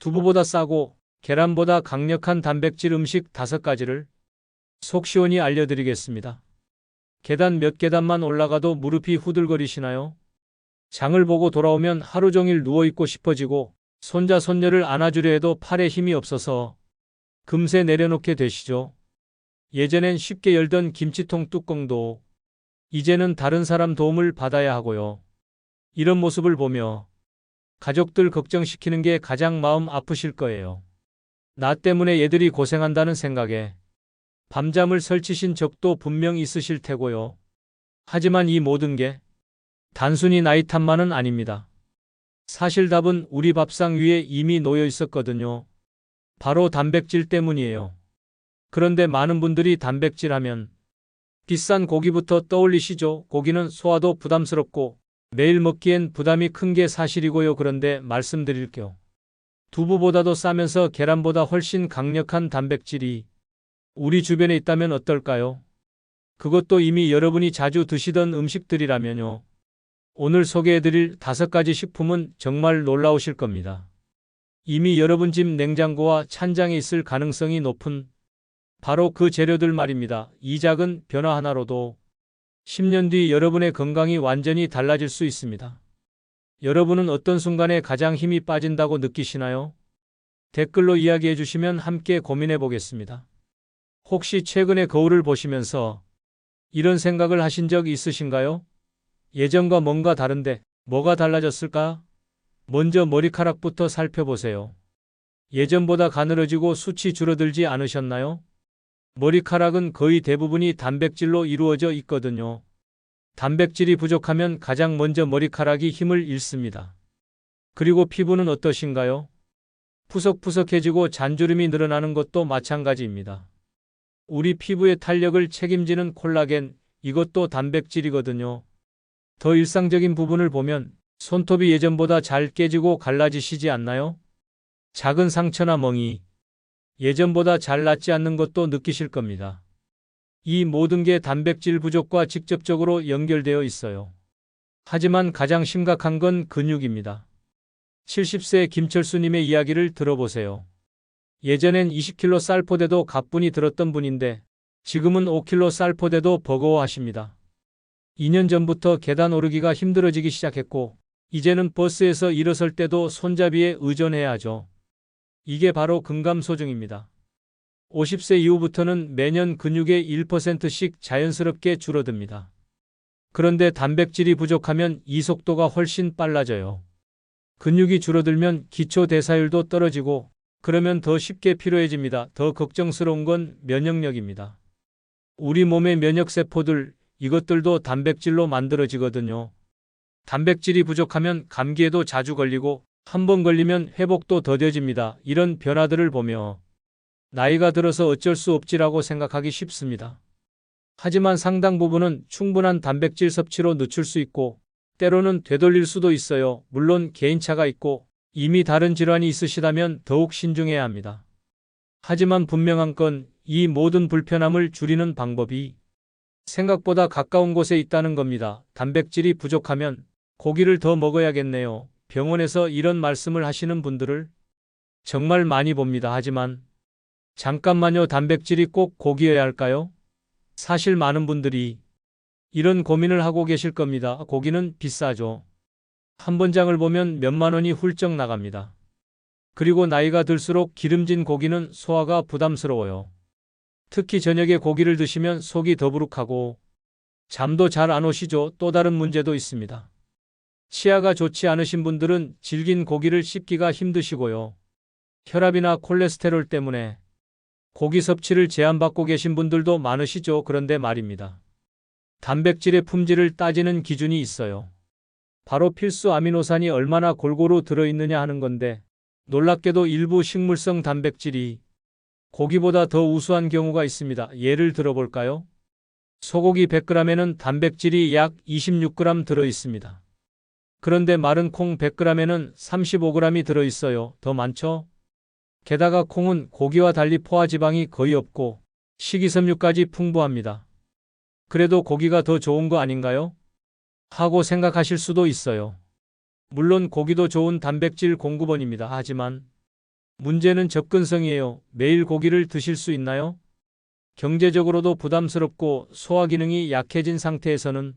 두부보다 싸고 계란보다 강력한 단백질 음식 다섯 가지를 속 시원히 알려드리겠습니다. 계단 몇 계단만 올라가도 무릎이 후들거리시나요? 장을 보고 돌아오면 하루 종일 누워있고 싶어지고 손자 손녀를 안아주려 해도 팔에 힘이 없어서 금세 내려놓게 되시죠. 예전엔 쉽게 열던 김치통 뚜껑도 이제는 다른 사람 도움을 받아야 하고요. 이런 모습을 보며 가족들 걱정시키는 게 가장 마음 아프실 거예요. 나 때문에 얘들이 고생한다는 생각에 밤잠을 설치신 적도 분명 있으실 테고요. 하지만 이 모든 게 단순히 나이 탓만은 아닙니다. 사실 답은 우리 밥상 위에 이미 놓여 있었거든요. 바로 단백질 때문이에요. 그런데 많은 분들이 단백질 하면 비싼 고기부터 떠올리시죠. 고기는 소화도 부담스럽고 매일 먹기엔 부담이 큰 게 사실이고요. 그런데 말씀드릴게요. 두부보다도 싸면서 계란보다 훨씬 강력한 단백질이 우리 주변에 있다면 어떨까요? 그것도 이미 여러분이 자주 드시던 음식들이라면요. 오늘 소개해드릴 다섯 가지 식품은 정말 놀라우실 겁니다. 이미 여러분 집 냉장고와 찬장에 있을 가능성이 높은 바로 그 재료들 말입니다. 이 작은 변화 하나로도 10년 뒤 여러분의 건강이 완전히 달라질 수 있습니다. 여러분은 어떤 순간에 가장 힘이 빠진다고 느끼시나요? 댓글로 이야기해 주시면 함께 고민해 보겠습니다. 혹시 최근에 거울을 보시면서 이런 생각을 하신 적 있으신가요? 예전과 뭔가 다른데 뭐가 달라졌을까? 먼저 머리카락부터 살펴보세요. 예전보다 가늘어지고 숱이 줄어들지 않으셨나요? 머리카락은 거의 대부분이 단백질로 이루어져 있거든요. 단백질이 부족하면 가장 먼저 머리카락이 힘을 잃습니다. 그리고 피부는 어떠신가요? 푸석푸석해지고 잔주름이 늘어나는 것도 마찬가지입니다. 우리 피부의 탄력을 책임지는 콜라겐, 이것도 단백질이거든요. 더 일상적인 부분을 보면 손톱이 예전보다 잘 깨지고 갈라지시지 않나요? 작은 상처나 멍이 예전보다 잘 낫지 않는 것도 느끼실 겁니다. 이 모든 게 단백질 부족과 직접적으로 연결되어 있어요. 하지만 가장 심각한 건 근육입니다. 70세 김철수님의 이야기를 들어보세요. 예전엔 20kg 쌀포대도 가뿐히 들었던 분인데 지금은 5kg 쌀포대도 버거워하십니다. 2년 전부터 계단 오르기가 힘들어지기 시작했고 이제는 버스에서 일어설 때도 손잡이에 의존해야 하죠. 이게 바로 근감소증입니다. 50세 이후부터는 매년 근육의 1%씩 자연스럽게 줄어듭니다. 그런데 단백질이 부족하면 이 속도가 훨씬 빨라져요. 근육이 줄어들면 기초 대사율도 떨어지고 그러면 더 쉽게 피로해집니다. 더 걱정스러운 건 면역력입니다. 우리 몸의 면역세포들, 이것들도 단백질로 만들어지거든요. 단백질이 부족하면 감기에도 자주 걸리고 한 번 걸리면 회복도 더뎌집니다. 이런 변화들을 보며 나이가 들어서 어쩔 수 없지라고 생각하기 쉽습니다. 하지만 상당 부분은 충분한 단백질 섭취로 늦출 수 있고 때로는 되돌릴 수도 있어요. 물론 개인차가 있고 이미 다른 질환이 있으시다면 더욱 신중해야 합니다. 하지만 분명한 건 이 모든 불편함을 줄이는 방법이 생각보다 가까운 곳에 있다는 겁니다. 단백질이 부족하면 고기를 더 먹어야겠네요. 병원에서 이런 말씀을 하시는 분들을 정말 많이 봅니다. 하지만 잠깐만요. 단백질이 꼭 고기여야 할까요? 사실 많은 분들이 이런 고민을 하고 계실 겁니다. 고기는 비싸죠. 한 번장을 보면 몇만 원이 훌쩍 나갑니다. 그리고 나이가 들수록 기름진 고기는 소화가 부담스러워요. 특히 저녁에 고기를 드시면 속이 더부룩하고 잠도 잘 안 오시죠. 또 다른 문제도 있습니다. 치아가 좋지 않으신 분들은 질긴 고기를 씹기가 힘드시고요. 혈압이나 콜레스테롤 때문에 고기 섭취를 제한받고 계신 분들도 많으시죠. 그런데 말입니다. 단백질의 품질을 따지는 기준이 있어요. 바로 필수 아미노산이 얼마나 골고루 들어있느냐 하는 건데 놀랍게도 일부 식물성 단백질이 고기보다 더 우수한 경우가 있습니다. 예를 들어볼까요? 소고기 100g에는 단백질이 약 26g 들어 있습니다. 그런데 마른 콩 100g에는 35g이 들어 있어요. 더 많죠? 게다가 콩은 고기와 달리 포화지방이 거의 없고 식이섬유까지 풍부합니다. 그래도 고기가 더 좋은 거 아닌가요? 하고 생각하실 수도 있어요. 물론 고기도 좋은 단백질 공급원입니다. 하지만 문제는 접근성이에요. 매일 고기를 드실 수 있나요? 경제적으로도 부담스럽고 소화 기능이 약해진 상태에서는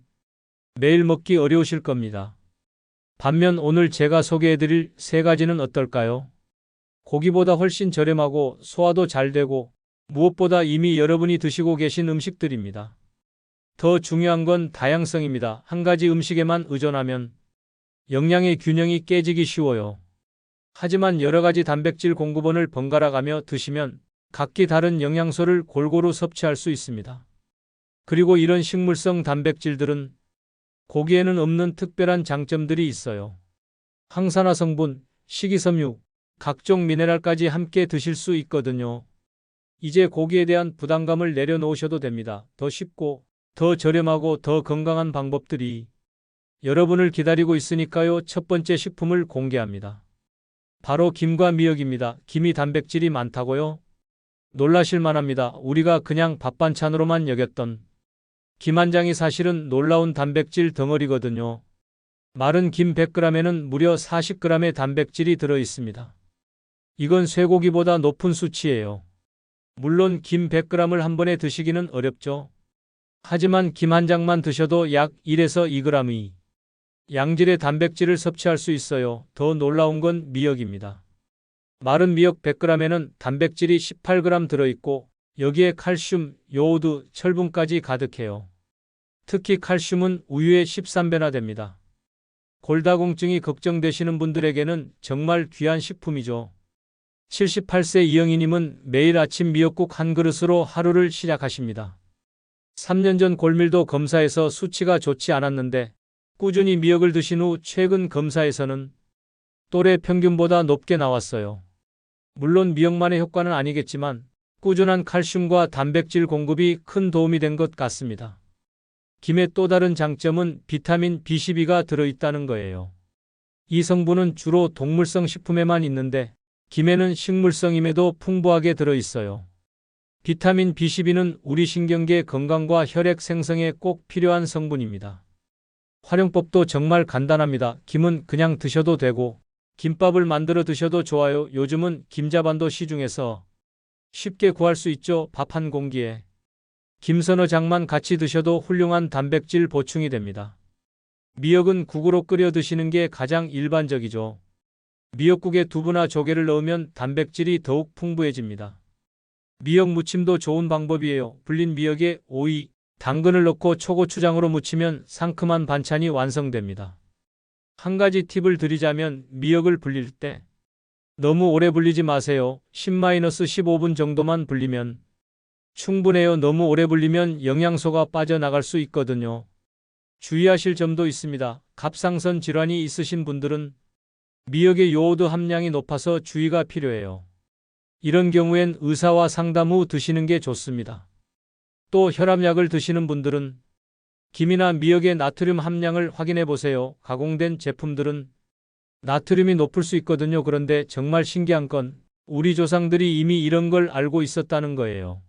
매일 먹기 어려우실 겁니다. 반면 오늘 제가 소개해드릴 세 가지는 어떨까요? 고기보다 훨씬 저렴하고 소화도 잘 되고 무엇보다 이미 여러분이 드시고 계신 음식들입니다. 더 중요한 건 다양성입니다. 한 가지 음식에만 의존하면 영양의 균형이 깨지기 쉬워요. 하지만 여러 가지 단백질 공급원을 번갈아 가며 드시면 각기 다른 영양소를 골고루 섭취할 수 있습니다. 그리고 이런 식물성 단백질들은 고기에는 없는 특별한 장점들이 있어요. 항산화 성분, 식이섬유, 각종 미네랄까지 함께 드실 수 있거든요. 이제 고기에 대한 부담감을 내려놓으셔도 됩니다. 더 쉽고, 더 저렴하고 더 건강한 방법들이 여러분을 기다리고 있으니까요. 첫 번째 식품을 공개합니다. 바로 김과 미역입니다. 김이 단백질이 많다고요? 놀라실 만 합니다. 우리가 그냥 밥 반찬으로만 여겼던 김한 장이 사실은 놀라운 단백질 덩어리거든요. 마른 김 100g에는 무려 40g의 단백질이 들어 있습니다. 이건 쇠고기보다 높은 수치예요. 물론 김 100g을 한 번에 드시기는 어렵죠. 하지만 김 한 장만 드셔도 약 1에서 2g의 양질의 단백질을 섭취할 수 있어요. 더 놀라운 건 미역입니다. 마른 미역 100g에는 단백질이 18g 들어있고 여기에 칼슘, 요오드, 철분까지 가득해요. 특히 칼슘은 우유의 13배나 됩니다. 골다공증이 걱정되시는 분들에게는 정말 귀한 식품이죠. 78세 이영희님은 매일 아침 미역국 한 그릇으로 하루를 시작하십니다. 3년 전 골밀도 검사에서 수치가 좋지 않았는데 꾸준히 미역을 드신 후 최근 검사에서는 또래 평균보다 높게 나왔어요. 물론 미역만의 효과는 아니겠지만 꾸준한 칼슘과 단백질 공급이 큰 도움이 된 것 같습니다. 김의 또 다른 장점은 비타민 B12가 들어있다는 거예요. 이 성분은 주로 동물성 식품에만 있는데 김에는 식물성임에도 풍부하게 들어있어요. 비타민 B12는 우리 신경계 건강과 혈액 생성에 꼭 필요한 성분입니다. 활용법도 정말 간단합니다. 김은 그냥 드셔도 되고 김밥을 만들어 드셔도 좋아요. 요즘은 김자반도 시중에서 쉽게 구할 수 있죠. 밥 한 공기에. 김서너 장만 같이 드셔도 훌륭한 단백질 보충이 됩니다. 미역은 국으로 끓여 드시는 게 가장 일반적이죠. 미역국에 두부나 조개를 넣으면 단백질이 더욱 풍부해집니다. 미역 무침도 좋은 방법이에요. 불린 미역에 오이, 당근을 넣고 초고추장으로 무치면 상큼한 반찬이 완성됩니다. 한 가지 팁을 드리자면 미역을 불릴 때 너무 오래 불리지 마세요. 10-15분 정도만 불리면 충분해요. 너무 오래 불리면 영양소가 빠져나갈 수 있거든요. 주의하실 점도 있습니다. 갑상선 질환이 있으신 분들은 미역의 요오드 함량이 높아서 주의가 필요해요. 이런 경우엔 의사와 상담 후 드시는 게 좋습니다. 또 혈압약을 드시는 분들은 김이나 미역의 나트륨 함량을 확인해 보세요. 가공된 제품들은 나트륨이 높을 수 있거든요. 그런데 정말 신기한 건 우리 조상들이 이미 이런 걸 알고 있었다는 거예요.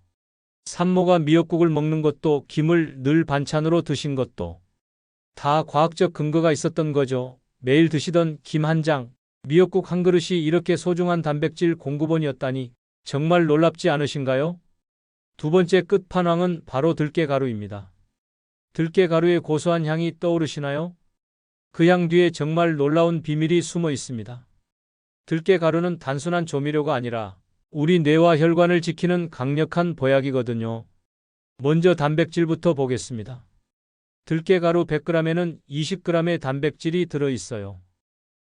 산모가 미역국을 먹는 것도 김을 늘 반찬으로 드신 것도 다 과학적 근거가 있었던 거죠. 매일 드시던 김 한 장, 미역국 한 그릇이 이렇게 소중한 단백질 공급원이었다니 정말 놀랍지 않으신가요? 두 번째 끝판왕은 바로 들깨가루입니다. 들깨가루의 고소한 향이 떠오르시나요? 그 향 뒤에 정말 놀라운 비밀이 숨어 있습니다. 들깨가루는 단순한 조미료가 아니라 우리 뇌와 혈관을 지키는 강력한 보약이거든요. 먼저 단백질부터 보겠습니다. 들깨가루 100g에는 20g의 단백질이 들어있어요.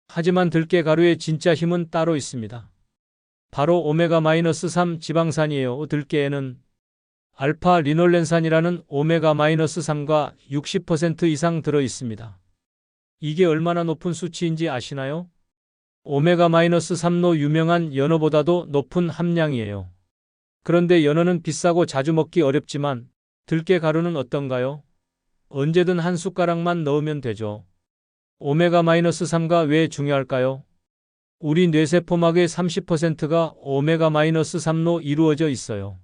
하지만 들깨가루의 진짜 힘은 따로 있습니다. 바로 오메가-3 지방산이에요. 들깨에는 알파 리놀렌산이라는 오메가-3과 60% 이상 들어 있습니다. 이게 얼마나 높은 수치인지 아시나요? 오메가-3로 유명한 연어보다도 높은 함량이에요. 그런데 연어는 비싸고 자주 먹기 어렵지만 들깨 가루는 어떤가요? 언제든 한 숟가락만 넣으면 되죠. 오메가-3가 왜 중요할까요? 우리 뇌세포막의 30%가 오메가-3로 이루어져 있어요.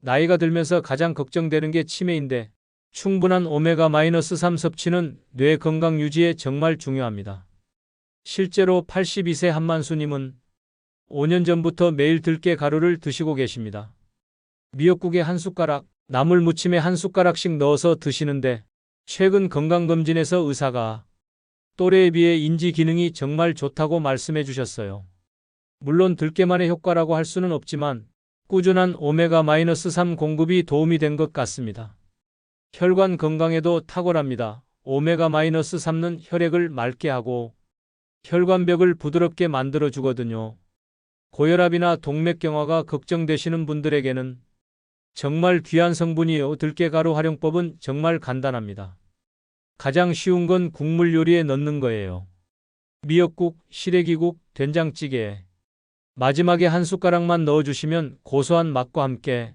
나이가 들면서 가장 걱정되는 게 치매인데 충분한 오메가-3 섭취는 뇌 건강 유지에 정말 중요합니다. 실제로 82세 한만수님은 5년 전부터 매일 들깨 가루를 드시고 계십니다. 미역국에 한 숟가락, 나물 무침에 한 숟가락씩 넣어서 드시는데 최근 건강검진에서 의사가 또래에 비해 인지 기능이 정말 좋다고 말씀해 주셨어요. 물론 들깨만의 효과라고 할 수는 없지만 꾸준한 오메가-3 공급이 도움이 된 것 같습니다. 혈관 건강에도 탁월합니다. 오메가-3는 혈액을 맑게 하고 혈관벽을 부드럽게 만들어 주거든요. 고혈압이나 동맥경화가 걱정되시는 분들에게는 정말 귀한 성분이에요. 들깨가루 활용법은 정말 간단합니다. 가장 쉬운 건 국물 요리에 넣는 거예요. 미역국, 시래기국, 된장찌개. 마지막에 한 숟가락만 넣어주시면 고소한 맛과 함께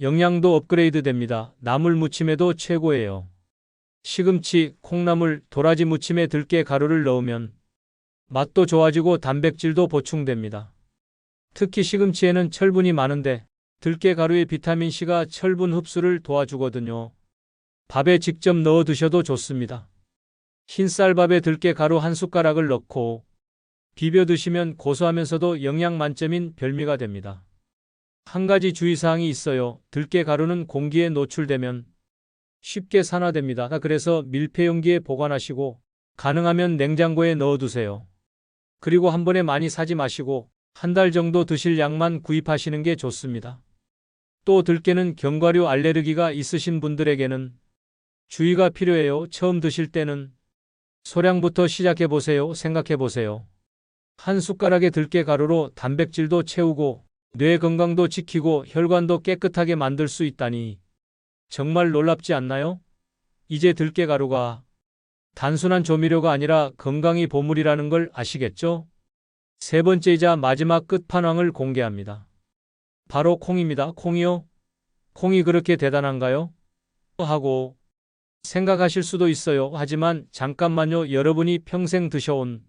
영양도 업그레이드 됩니다. 나물 무침에도 최고예요. 시금치, 콩나물, 도라지 무침에 들깨 가루를 넣으면 맛도 좋아지고 단백질도 보충됩니다. 특히 시금치에는 철분이 많은데 들깨 가루의 비타민C가 철분 흡수를 도와주거든요. 밥에 직접 넣어 드셔도 좋습니다. 흰쌀밥에 들깨 가루 한 숟가락을 넣고 비벼 드시면 고소하면서도 영양 만점인 별미가 됩니다. 한 가지 주의사항이 있어요. 들깨 가루는 공기에 노출되면 쉽게 산화됩니다. 그래서 밀폐 용기에 보관하시고 가능하면 냉장고에 넣어두세요. 그리고 한 번에 많이 사지 마시고 한 달 정도 드실 양만 구입하시는 게 좋습니다. 또 들깨는 견과류 알레르기가 있으신 분들에게는 주의가 필요해요. 처음 드실 때는 소량부터 시작해 보세요. 생각해 보세요. 한 숟가락의 들깨 가루로 단백질도 채우고 뇌 건강도 지키고 혈관도 깨끗하게 만들 수 있다니 정말 놀랍지 않나요? 이제 들깨 가루가 단순한 조미료가 아니라 건강이 보물이라는 걸 아시겠죠? 세 번째이자 마지막 끝판왕을 공개합니다. 바로 콩입니다. 콩이요? 콩이 그렇게 대단한가요? 하고 생각하실 수도 있어요. 하지만 잠깐만요. 여러분이 평생 드셔온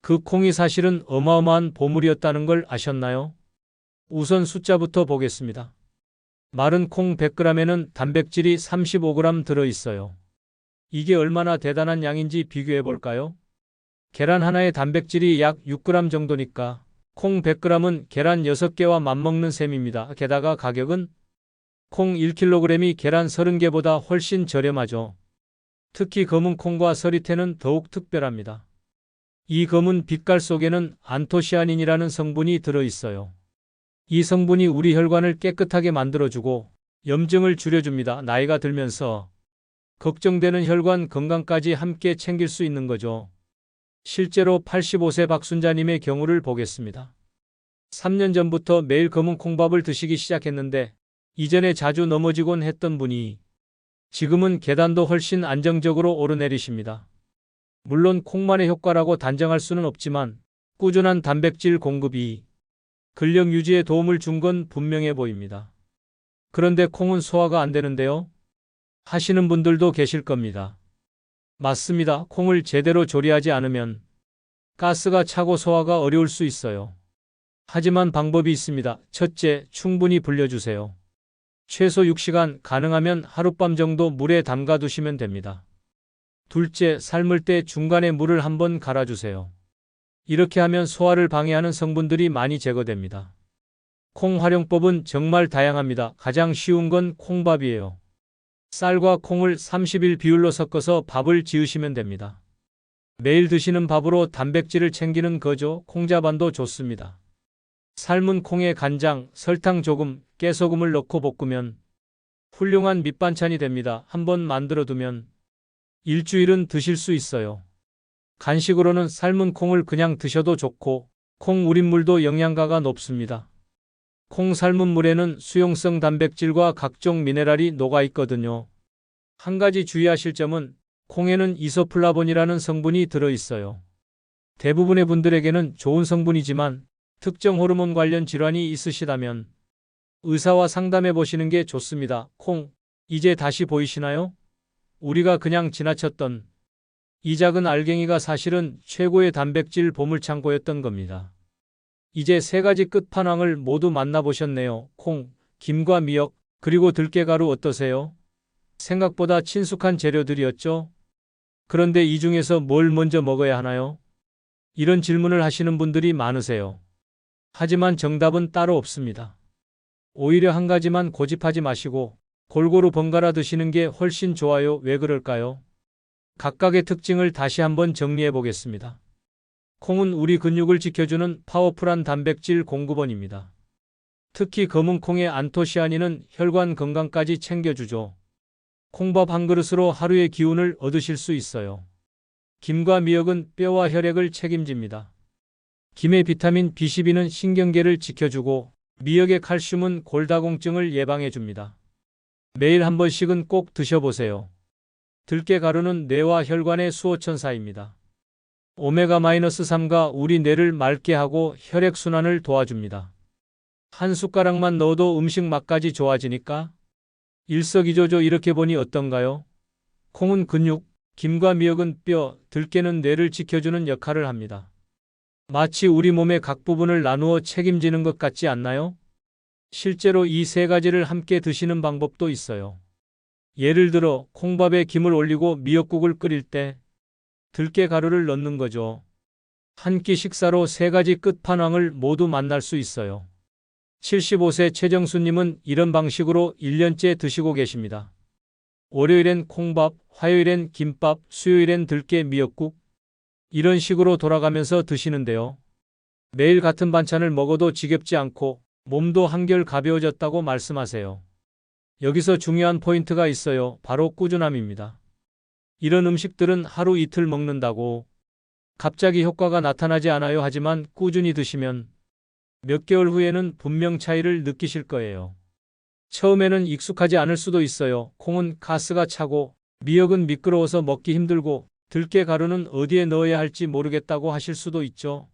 그 콩이 사실은 어마어마한 보물이었다는 걸 아셨나요? 우선 숫자부터 보겠습니다. 마른 콩 100g에는 단백질이 35g 들어 있어요. 이게 얼마나 대단한 양인지 비교해 볼까요? 계란 하나의 단백질이 약 6g 정도니까 콩 100g은 계란 6개와 맞먹는 셈입니다. 게다가 가격은 콩 1kg이 계란 30개보다 훨씬 저렴하죠. 특히 검은 콩과 서리태는 더욱 특별합니다. 이 검은 빛깔 속에는 안토시아닌이라는 성분이 들어 있어요. 이 성분이 우리 혈관을 깨끗하게 만들어주고 염증을 줄여줍니다. 나이가 들면서 걱정되는 혈관 건강까지 함께 챙길 수 있는 거죠. 실제로 85세 박순자님의 경우를 보겠습니다. 3년 전부터 매일 검은 콩밥을 드시기 시작했는데 이전에 자주 넘어지곤 했던 분이 지금은 계단도 훨씬 안정적으로 오르내리십니다. 물론 콩만의 효과라고 단정할 수는 없지만 꾸준한 단백질 공급이 근력 유지에 도움을 준 건 분명해 보입니다. 그런데 콩은 소화가 안 되는데요? 하시는 분들도 계실 겁니다. 맞습니다. 콩을 제대로 조리하지 않으면 가스가 차고 소화가 어려울 수 있어요. 하지만 방법이 있습니다. 첫째, 충분히 불려주세요. 최소 6시간, 가능하면 하룻밤 정도 물에 담가 두시면 됩니다. 둘째, 삶을 때 중간에 물을 한번 갈아주세요. 이렇게 하면 소화를 방해하는 성분들이 많이 제거됩니다. 콩 활용법은 정말 다양합니다. 가장 쉬운 건 콩밥이에요. 쌀과 콩을 30일 비율로 섞어서 밥을 지으시면 됩니다. 매일 드시는 밥으로 단백질을 챙기는 거죠. 콩자반도 좋습니다. 삶은 콩에 간장, 설탕 조금, 깨소금을 넣고 볶으면 훌륭한 밑반찬이 됩니다. 한번 만들어 두면 일주일은 드실 수 있어요. 간식으로는 삶은 콩을 그냥 드셔도 좋고 콩 우린 물도 영양가가 높습니다. 콩 삶은 물에는 수용성 단백질과 각종 미네랄이 녹아 있거든요. 한 가지 주의하실 점은 콩에는 이소플라본이라는 성분이 들어 있어요. 대부분의 분들에게는 좋은 성분이지만 특정 호르몬 관련 질환이 있으시다면 의사와 상담해 보시는 게 좋습니다. 콩, 이제 다시 보이시나요? 우리가 그냥 지나쳤던 이 작은 알갱이가 사실은 최고의 단백질 보물창고였던 겁니다. 이제 세 가지 끝판왕을 모두 만나보셨네요. 콩, 김과 미역, 그리고 들깨가루 어떠세요? 생각보다 친숙한 재료들이었죠? 그런데 이 중에서 뭘 먼저 먹어야 하나요? 이런 질문을 하시는 분들이 많으세요. 하지만 정답은 따로 없습니다. 오히려 한 가지만 고집하지 마시고 골고루 번갈아 드시는 게 훨씬 좋아요. 왜 그럴까요? 각각의 특징을 다시 한번 정리해 보겠습니다. 콩은 우리 근육을 지켜주는 파워풀한 단백질 공급원입니다. 특히 검은 콩의 안토시아닌은 혈관 건강까지 챙겨주죠. 콩밥 한 그릇으로 하루의 기운을 얻으실 수 있어요. 김과 미역은 뼈와 혈액을 책임집니다. 김의 비타민 B12는 신경계를 지켜주고 미역의 칼슘은 골다공증을 예방해 줍니다. 매일 한 번씩은 꼭 드셔보세요. 들깨 가루는 뇌와 혈관의 수호천사입니다. 오메가-3가 우리 뇌를 맑게 하고 혈액순환을 도와줍니다. 한 숟가락만 넣어도 음식 맛까지 좋아지니까 일석이조죠 이렇게 보니 어떤가요? 콩은 근육, 김과 미역은 뼈, 들깨는 뇌를 지켜주는 역할을 합니다. 마치 우리 몸의 각 부분을 나누어 책임지는 것 같지 않나요? 실제로 이 세 가지를 함께 드시는 방법도 있어요. 예를 들어 콩밥에 김을 올리고 미역국을 끓일 때 들깨 가루를 넣는 거죠. 한 끼 식사로 세 가지 끝판왕을 모두 만날 수 있어요. 75세 최정수님은 이런 방식으로 1년째 드시고 계십니다. 월요일엔 콩밥, 화요일엔 김밥, 수요일엔 들깨 미역국. 이런 식으로 돌아가면서 드시는데요. 매일 같은 반찬을 먹어도 지겹지 않고 몸도 한결 가벼워졌다고 말씀하세요. 여기서 중요한 포인트가 있어요. 바로 꾸준함입니다. 이런 음식들은 하루 이틀 먹는다고 갑자기 효과가 나타나지 않아요. 하지만 꾸준히 드시면 몇 개월 후에는 분명 차이를 느끼실 거예요. 처음에는 익숙하지 않을 수도 있어요. 콩은 가스가 차고 미역은 미끄러워서 먹기 힘들고 들깨 가루는 어디에 넣어야 할지 모르겠다고 하실 수도 있죠.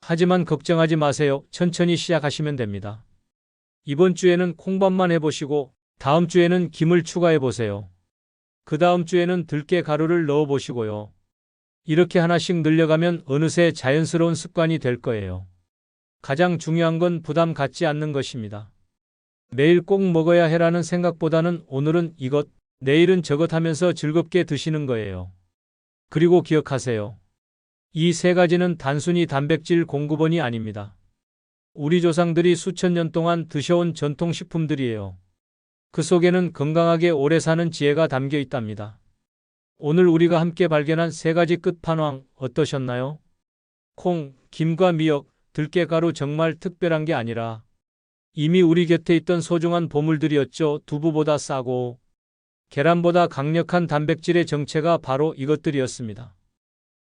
하지만 걱정하지 마세요. 천천히 시작하시면 됩니다. 이번 주에는 콩밥만 해보시고 다음 주에는 김을 추가해 보세요. 그 다음 주에는 들깨 가루를 넣어 보시고요. 이렇게 하나씩 늘려가면 어느새 자연스러운 습관이 될 거예요. 가장 중요한 건 부담 갖지 않는 것입니다. 매일 꼭 먹어야 해라는 생각보다는 오늘은 이것, 내일은 저것 하면서 즐겁게 드시는 거예요. 그리고 기억하세요. 이 세 가지는 단순히 단백질 공급원이 아닙니다. 우리 조상들이 수천 년 동안 드셔온 전통식품들이에요. 그 속에는 건강하게 오래 사는 지혜가 담겨 있답니다. 오늘 우리가 함께 발견한 세 가지 끝판왕 어떠셨나요? 콩, 김과 미역, 들깨가루 정말 특별한 게 아니라 이미 우리 곁에 있던 소중한 보물들이었죠. 두부보다 싸고 계란보다 강력한 단백질의 정체가 바로 이것들이었습니다.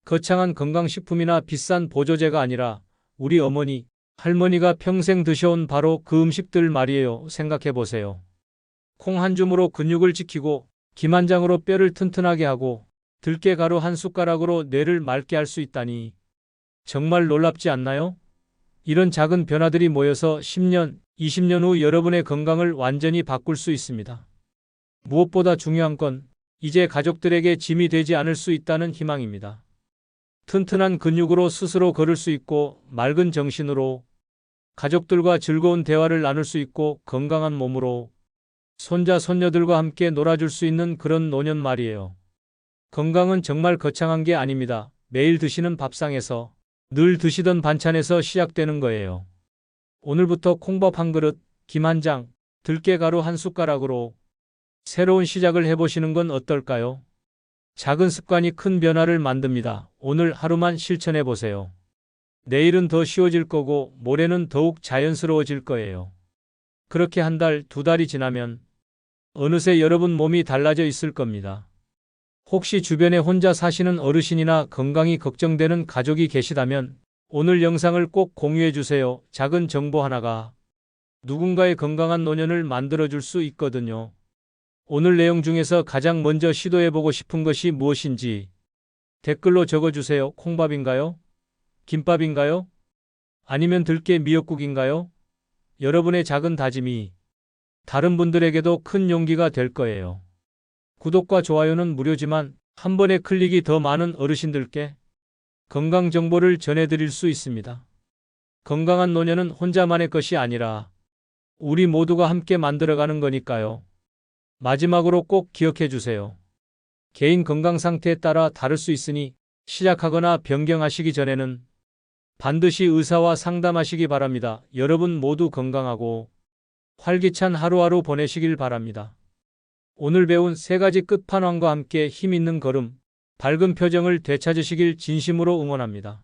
거창한 건강식품이나 비싼 보조제가 아니라 우리 어머니, 할머니가 평생 드셔온 바로 그 음식들 말이에요. 생각해 보세요. 콩 한 줌으로 근육을 지키고 김한 장으로 뼈를 튼튼하게 하고 들깨 가루 한 숟가락으로 뇌를 맑게 할 수 있다니 정말 놀랍지 않나요? 이런 작은 변화들이 모여서 10년, 20년 후 여러분의 건강을 완전히 바꿀 수 있습니다. 무엇보다 중요한 건 이제 가족들에게 짐이 되지 않을 수 있다는 희망입니다. 튼튼한 근육으로 스스로 걸을 수 있고 맑은 정신으로 가족들과 즐거운 대화를 나눌 수 있고 건강한 몸으로 손자, 손녀들과 함께 놀아줄 수 있는 그런 노년 말이에요. 건강은 정말 거창한 게 아닙니다. 매일 드시는 밥상에서 늘 드시던 반찬에서 시작되는 거예요. 오늘부터 콩밥 한 그릇, 김 한 장, 들깨가루 한 숟가락으로 새로운 시작을 해보시는 건 어떨까요? 작은 습관이 큰 변화를 만듭니다. 오늘 하루만 실천해 보세요. 내일은 더 쉬워질 거고 모레는 더욱 자연스러워질 거예요. 그렇게 한 달, 두 달이 지나면 어느새 여러분 몸이 달라져 있을 겁니다. 혹시 주변에 혼자 사시는 어르신이나 건강이 걱정되는 가족이 계시다면 오늘 영상을 꼭 공유해 주세요. 작은 정보 하나가 누군가의 건강한 노년을 만들어 줄 수 있거든요. 오늘 내용 중에서 가장 먼저 시도해 보고 싶은 것이 무엇인지 댓글로 적어 주세요. 콩밥인가요? 김밥인가요? 아니면 들깨 미역국인가요? 여러분의 작은 다짐이 다른 분들에게도 큰 용기가 될 거예요. 구독과 좋아요는 무료지만 한 번의 클릭이 더 많은 어르신들께 건강 정보를 전해드릴 수 있습니다. 건강한 노년은 혼자만의 것이 아니라 우리 모두가 함께 만들어가는 거니까요. 마지막으로 꼭 기억해 주세요. 개인 건강 상태에 따라 다를 수 있으니 시작하거나 변경하시기 전에는 반드시 의사와 상담하시기 바랍니다. 여러분 모두 건강하고 활기찬 하루하루 보내시길 바랍니다. 오늘 배운 세 가지 끝판왕과 함께 힘 있는 걸음, 밝은 표정을 되찾으시길 진심으로 응원합니다.